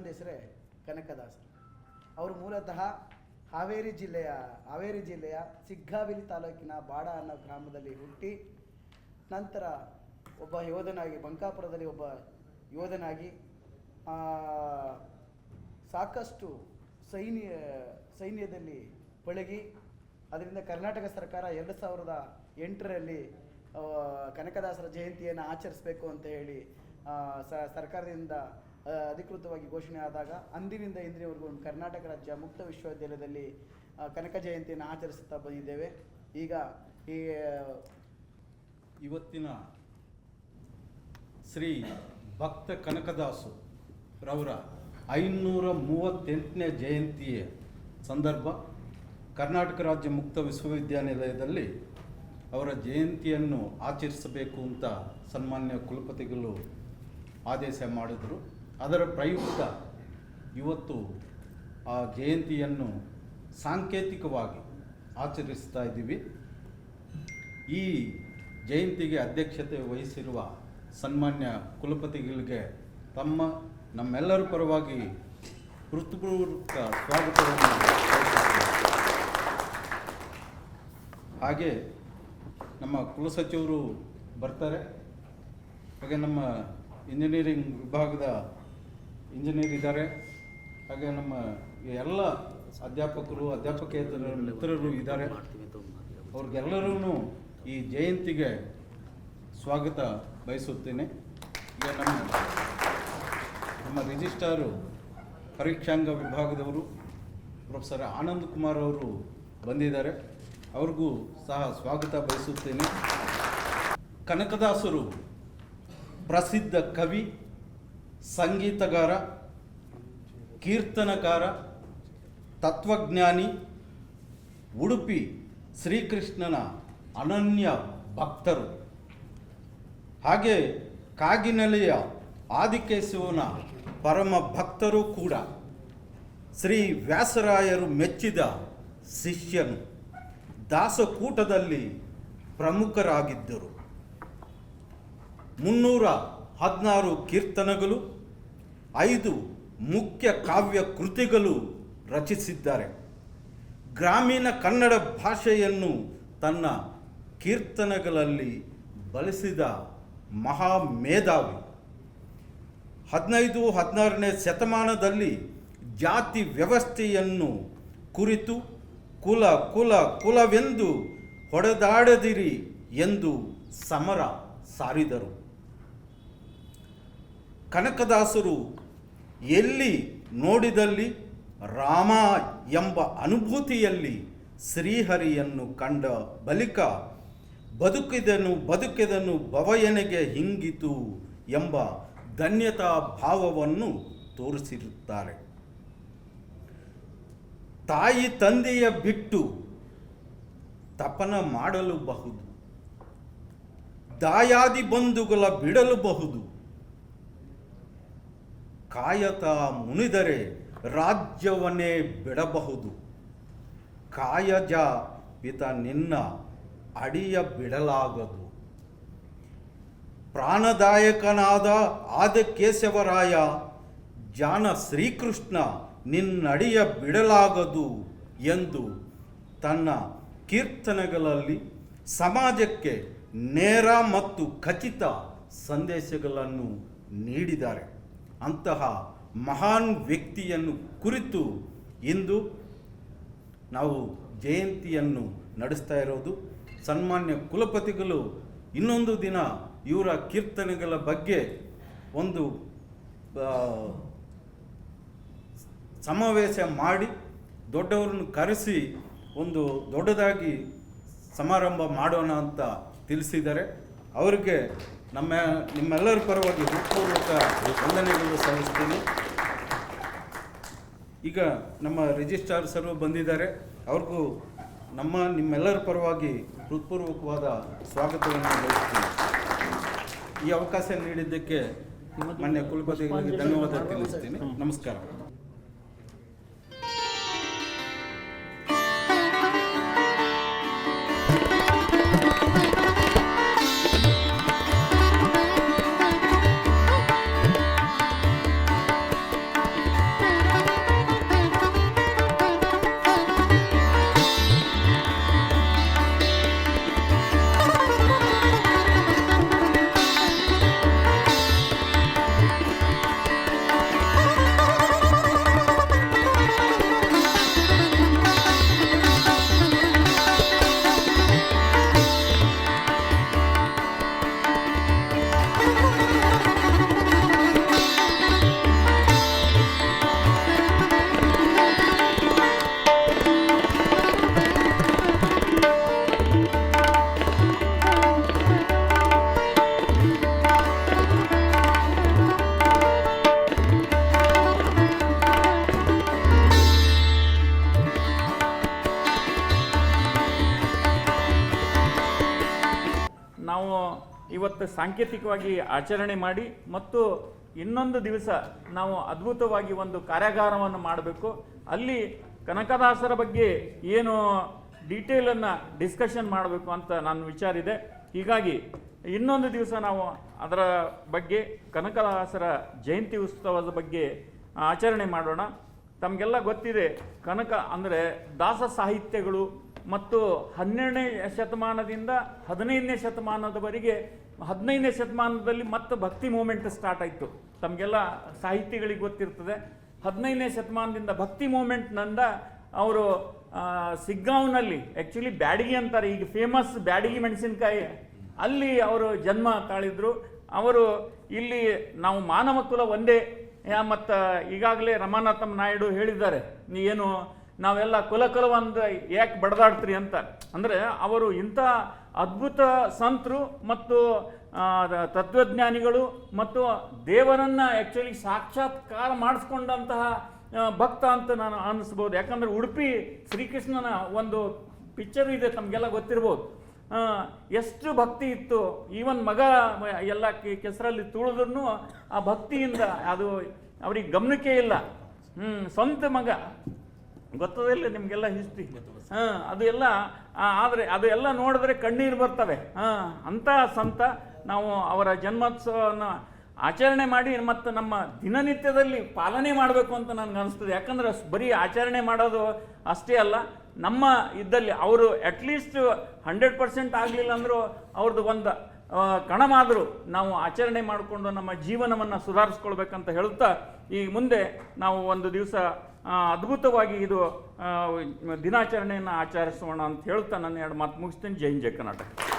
ಇನ್ನೊಂದು ಹೆಸರೇ ಕನಕದಾಸರು. ಅವರು ಮೂಲತಃ ಹಾವೇರಿ ಜಿಲ್ಲೆಯ ಹಾವೇರಿ ಜಿಲ್ಲೆಯ ಸಿಗ್ಗಾವಿಲಿ ತಾಲೂಕಿನ ಬಾಡ ಅನ್ನೋ ಗ್ರಾಮದಲ್ಲಿ ಹುಟ್ಟಿ ನಂತರ ಒಬ್ಬ ಯೋಧನಾಗಿ, ಬಂಕಾಪುರದಲ್ಲಿ ಒಬ್ಬ ಯೋಧನಾಗಿ ಸಾಕಷ್ಟು ಸೈನ್ಯ, ಸೈನ್ಯದಲ್ಲಿ ಪಳಗಿ. ಅದರಿಂದ ಕರ್ನಾಟಕ ಸರ್ಕಾರ ಎರಡು ಸಾವಿರದ ಎಂಟರಲ್ಲಿ ಕನಕದಾಸರ ಜಯಂತಿಯನ್ನು ಆಚರಿಸಬೇಕು ಅಂತ ಹೇಳಿ ಸರ್ಕಾರದಿಂದ ಅಧಿಕೃತವಾಗಿ ಘೋಷಣೆ ಆದಾಗ ಅಂದಿನಿಂದ ಇಂದಿನವರೆಗೂ ಕರ್ನಾಟಕ ರಾಜ್ಯ ಮುಕ್ತ ವಿಶ್ವವಿದ್ಯಾಲಯದಲ್ಲಿ ಕನಕ ಜಯಂತಿಯನ್ನು ಆಚರಿಸುತ್ತಾ ಬಂದಿದ್ದೇವೆ. ಈಗ ಈ ಇವತ್ತಿನ ಶ್ರೀ ಭಕ್ತ ಕನಕದಾಸು ರವರ ಐನೂರ ಮೂವತ್ತೆಂಟನೇ ಜಯಂತಿಯ ಸಂದರ್ಭ ಕರ್ನಾಟಕ ರಾಜ್ಯ ಮುಕ್ತ ವಿಶ್ವವಿದ್ಯಾನಿಲಯದಲ್ಲಿ ಅವರ ಜಯಂತಿಯನ್ನು ಆಚರಿಸಬೇಕು ಅಂತ ಸನ್ಮಾನ್ಯ ಕುಲಪತಿಗಳು ಆದೇಶ ಮಾಡಿದರು. ಅದರ ಪ್ರಯುಕ್ತ ಇವತ್ತು ಆ ಜಯಂತಿಯನ್ನು ಸಾಂಕೇತಿಕವಾಗಿ ಆಚರಿಸ್ತಾ ಇದ್ದೀವಿ. ಈ ಜಯಂತಿಗೆ ಅಧ್ಯಕ್ಷತೆ ವಹಿಸಿರುವ ಸನ್ಮಾನ್ಯ ಕುಲಪತಿಗಳಿಗೆ ತಮ್ಮ, ನಮ್ಮೆಲ್ಲರ ಪರವಾಗಿ ಹೃತ್ಪೂರ್ವಕ ಸ್ವಾಗತವನ್ನು ಹಾಗೆ ನಮ್ಮ ಕುಲಸಚಿವರು ಬರ್ತಾರೆ. ಹಾಗೆ ನಮ್ಮ ಇಂಜಿನಿಯರಿಂಗ್ ವಿಭಾಗದ ಇಂಜಿನಿಯರ್ ಇದ್ದಾರೆ. ಹಾಗೆ ನಮ್ಮ ಎಲ್ಲ ಅಧ್ಯಾಪಕರು, ಅಧ್ಯಾಪಕೇತರ ಮಿತ್ರರು ಇದ್ದಾರೆ. ಅವ್ರಿಗೆಲ್ಲರೂ ಈ ಜಯಂತಿಗೆ ಸ್ವಾಗತ ಬಯಸುತ್ತೇನೆ. ಈಗ ನಮ್ಮ ನಮ್ಮ ರಿಜಿಸ್ಟ್ರಾರು, ಪರೀಕ್ಷಾಂಗ ವಿಭಾಗದವರು, ಪ್ರೊಫೆಸರ್ ಆನಂದ್ ಕುಮಾರ್ ಅವರು ಬಂದಿದ್ದಾರೆ. ಅವ್ರಿಗೂ ಸಹ ಸ್ವಾಗತ ಬಯಸುತ್ತೇನೆ. ಕನಕದಾಸರು ಪ್ರಸಿದ್ಧ ಕವಿ, ಸಂಗೀತಗಾರ, ಕೀರ್ತನಕಾರ, ತತ್ವಜ್ಞಾನಿ, ಉಡುಪಿ ಶ್ರೀಕೃಷ್ಣನ ಅನನ್ಯ ಭಕ್ತರು. ಹಾಗೆ ಕಾಗಿನೆಲೆಯ ಆದಿಕೇಶವನ ಪರಮ ಭಕ್ತರು ಕೂಡ ಶ್ರೀ ವ್ಯಾಸರಾಯರು ಮೆಚ್ಚಿದ ಶಿಷ್ಯನು ದಾಸಕೂಟದಲ್ಲಿ ಪ್ರಮುಖರಾಗಿದ್ದರು. ಮುನ್ನೂರ ಹದಿನಾರು ಕೀರ್ತನಗಳು, ಐದು ಮುಖ್ಯ ಕಾವ್ಯ ಕೃತಿಗಳು ರಚಿಸಿದ್ದಾರೆ. ಗ್ರಾಮೀಣ ಕನ್ನಡ ಭಾಷೆಯನ್ನು ತನ್ನ ಕೀರ್ತನಗಳಲ್ಲಿ ಬಳಸಿದ ಮಹಾ ಮೇಧಾವಿ ಹದಿನೈದು, ಹದಿನಾರನೇ ಶತಮಾನದಲ್ಲಿ ಜಾತಿ ವ್ಯವಸ್ಥೆಯನ್ನು ಕುರಿತು ಕುಲ ಕುಲ, ಕುಲವೆಂದು ಹೊಡೆದಾಡದಿರಿ ಎಂದು ಸಮರ ಸಾರಿದರು. ಕನಕದಾಸರು ಎಲ್ಲಿ ನೋಡಿದಲ್ಲಿ ರಾಮ ಎಂಬ ಅನುಭೂತಿಯಲ್ಲಿ ಶ್ರೀಹರಿಯನ್ನು ಕಂಡ ಬಳಿಕ ಬದುಕಿದನು ಬದುಕಿದನು ಭವಯನೆಗೆ ಹಿಂಗಿತು ಎಂಬ ಧನ್ಯತಾ ಭಾವವನ್ನು ತೋರಿಸಿರುತ್ತಾರೆ. ತಾಯಿ ತಂದೆಯ ಬಿಟ್ಟು ತಪನ ಮಾಡಲು ಬಹುದು ದಾಯಾದಿ ಬಂಧುಗಳ ಬಿಡಲುಬಹುದು. ಕಾಯತ ಮುನಿದರೆ ರಾಜ್ಯವನ್ನೇ ಬಿಡಬಹುದು. ಕಾಯಜ ಪಿತ ನಿನ್ನ ಅಡಿಯ ಬಿಡಲಾಗದು. ಪ್ರಾಣದಾಯಕನಾದ ಆದಕೇಶವರಾಯ, ಜಾನ ಶ್ರೀಕೃಷ್ಣ ನಿನ್ನಡಿಯ ಬಿಡಲಾಗದು ಎಂದು ತನ್ನ ಕೀರ್ತನೆಗಳಲ್ಲಿ ಸಮಾಜಕ್ಕೆ ನೇರ ಮತ್ತು ಖಚಿತ ಸಂದೇಶಗಳನ್ನು ನೀಡಿದ್ದಾರೆ. ಅಂತಹ ಮಹಾನ್ ವ್ಯಕ್ತಿಯನ್ನು ಕುರಿತು ಇಂದು ನಾವು ಜಯಂತಿಯನ್ನು ನಡೆಸ್ತಾ ಇರೋದು. ಸನ್ಮಾನ್ಯ ಕುಲಪತಿಗಳು ಇನ್ನೊಂದು ದಿನ ಇವರ ಕೀರ್ತನೆಗಳ ಬಗ್ಗೆ ಒಂದು ಸಮಾವೇಶ ಮಾಡಿ ದೊಡ್ಡವರನ್ನು ಕರೆಸಿ ಒಂದು ದೊಡ್ಡದಾಗಿ ಸಮಾರಂಭ ಮಾಡೋಣ ಅಂತ ತಿಳಿಸಿದ್ದಾರೆ. ಅವರಿಗೆ ನಮ್ಮ ನಿಮ್ಮೆಲ್ಲರ ಪರವಾಗಿ ಹೃತ್ಪೂರ್ವಕ ವಂದನೆಗಳು ಸಲ್ಲಿಸ್ತೀನಿ. ಈಗ ನಮ್ಮ ರಿಜಿಸ್ಟ್ರಾರ್ ಸರ್ ಬಂದಿದ್ದಾರೆ. ಅವ್ರಿಗೂ ನಮ್ಮ ನಿಮ್ಮೆಲ್ಲರ ಪರವಾಗಿ ಹೃತ್ಪೂರ್ವಕವಾದ ಸ್ವಾಗತವನ್ನು ಬಯಸ್ತೀನಿ ಈ ಅವಕಾಶ ನೀಡಿದ್ದಕ್ಕೆ ಮಾನ್ಯ ಕುಲಪತಿಗಳಿಗೆ ಧನ್ಯವಾದ ತಿಳಿಸ್ತೀನಿ. ನಮಸ್ಕಾರ. ಇವತ್ತು ಸಾಂಕೇತಿಕವಾಗಿ ಆಚರಣೆ ಮಾಡಿ ಮತ್ತು ಇನ್ನೊಂದು ದಿವಸ ನಾವು ಅದ್ಭುತವಾಗಿ ಒಂದು ಕಾರ್ಯಾಗಾರವನ್ನು ಮಾಡಬೇಕು. ಅಲ್ಲಿ ಕನಕದಾಸರ ಬಗ್ಗೆ ಏನು ಡೀಟೇಲನ್ನು ಡಿಸ್ಕಷನ್ ಮಾಡಬೇಕು ಅಂತ ನನ್ನ ವಿಚಾರ ಇದೆ ಹೀಗಾಗಿ ಇನ್ನೊಂದು ದಿವಸ ನಾವು ಅದರ ಬಗ್ಗೆ, ಕನಕದಾಸರ ಜಯಂತಿ ಉತ್ಸವದ ಬಗ್ಗೆ ಆಚರಣೆ ಮಾಡೋಣ. ತಮಗೆಲ್ಲ ಗೊತ್ತಿದೆ, ಕನಕ ಅಂದರೆ ದಾಸ ಸಾಹಿತ್ಯಗಳು ಮತ್ತು ಹನ್ನೆರಡನೇ ಶತಮಾನದಿಂದ ಹದಿನೈದನೇ ಶತಮಾನದವರೆಗೆ ಹದಿನೈದನೇ ಶತಮಾನದಲ್ಲಿ ಮತ್ತೆ ಭಕ್ತಿ ಮೂಮೆಂಟ್ ಸ್ಟಾರ್ಟ್ ಆಯಿತು. ತಮಗೆಲ್ಲ ಸಾಹಿತ್ಯಗಳಿಗೆ ಗೊತ್ತಿರ್ತದೆ. ಹದಿನೈದನೇ ಶತಮಾನದಿಂದ ಭಕ್ತಿ ಮೂಮೆಂಟ್ನಿಂದ ಅವರು ಸಿಗ್ಗಾಂವ್ನಲ್ಲಿ ಆ್ಯಕ್ಚುಲಿ ಬ್ಯಾಡಗಿ ಅಂತಾರೆ, ಈಗ ಫೇಮಸ್ ಬ್ಯಾಡಗಿ ಮೆಣಸಿನ್ಕಾಯಿ. ಅಲ್ಲಿ ಅವರು ಜನ್ಮ ತಾಳಿದ್ರು. ಅವರು ಇಲ್ಲಿ ನಾವು ಮಾನವ ಕುಲ ಒಂದೇ. ಮತ್ತು ಈಗಾಗಲೇ ರಮಾನಾಥಮ್ ನಾಯ್ಡು ಹೇಳಿದ್ದಾರೆ. ನೀ ಏನು ನಾವೆಲ್ಲ ಕುಲ ಕುಲವಂದು ಯಾಕೆ ಬಡದಾಡ್ತೀರಿ ಅಂತ. ಅಂದರೆ ಅವರು ಇಂಥ ಅದ್ಭುತ ಸಂತರು ಮತ್ತು ತತ್ವಜ್ಞಾನಿಗಳು ಮತ್ತು ದೇವರನ್ನು ಆ್ಯಕ್ಚುಲಿ ಸಾಕ್ಷಾತ್ಕಾರ ಮಾಡಿಸ್ಕೊಂಡಂತಹ ಭಕ್ತ ಅಂತ ನಾನು ಅನ್ನಿಸ್ಬೋದು. ಯಾಕಂದರೆ ಉಡುಪಿ ಶ್ರೀಕೃಷ್ಣನ ಒಂದು ಪಿಕ್ಚರ್ ಇದೆ ತಮಗೆಲ್ಲ ಗೊತ್ತಿರ್ಬೋದು. ಎಷ್ಟು ಭಕ್ತಿ ಇತ್ತು. ಈವನ್ ಮಗ, ಎಲ್ಲ ಕೆಸರಲ್ಲಿ ತುಳಿದ್ರೂ ಆ ಭಕ್ತಿಯಿಂದ ಅದು ಅವ್ರಿಗೆ ಗಮನಕ್ಕೆ ಇಲ್ಲ. ಹ್ಞೂ ಸ್ವಂತ ಮಗ. ಗೊತ್ತದಿಲ್ಲ ನಿಮಗೆಲ್ಲ ಹಿಸ್ಟ್ರಿ ಹಾಂ ಅದು ಎಲ್ಲ ಆದರೆ ಅದು ಎಲ್ಲ ನೋಡಿದ್ರೆ ಕಣ್ಣೀರು ಬರ್ತವೆ. ಹಾಂ ಅಂತ ಸಂತ ನಾವು ಅವರ ಜನ್ಮೋತ್ಸವವನ್ನು ಆಚರಣೆ ಮಾಡಿ ಮತ್ತು ನಮ್ಮ ದಿನನಿತ್ಯದಲ್ಲಿ ಪಾಲನೆ ಮಾಡಬೇಕು ಅಂತ ನನಗೆ ಅನಿಸ್ತದೆ. ಯಾಕಂದ್ರೆ ಬರೀ ಆಚರಣೆ ಮಾಡೋದು ಅಷ್ಟೇ ಅಲ್ಲ ನಮ್ಮ ಇದ್ದಲ್ಲಿ ಅವರು ಅಟ್ಲೀಸ್ಟ್ ಹಂಡ್ರೆಡ್ ಪರ್ಸೆಂಟ್ ಆಗಲಿಲ್ಲ ಅಂದರೂ ಅವ್ರದ್ದು ಒಂದು ಕಣಮಾದರೂ ನಾವು ಆಚರಣೆ ಮಾಡಿಕೊಂಡು ನಮ್ಮ ಜೀವನವನ್ನು ಸುಧಾರಿಸ್ಕೊಳ್ಬೇಕಂತ ಹೇಳುತ್ತಾ ಈ ಮುಂದೆ ನಾವು ಒಂದು ದಿವಸ ಅದ್ಭುತವಾಗಿ ಇದು ದಿನಾಚರಣೆಯನ್ನು ಆಚರಿಸೋಣ ಅಂತ ಹೇಳ್ತಾ ನಾನು ಎರಡು ಮಾತು ಮುಗಿಸ್ತೀನಿ. ಜೈನ್ ಜಯ ಕರ್ನಾಟಕ.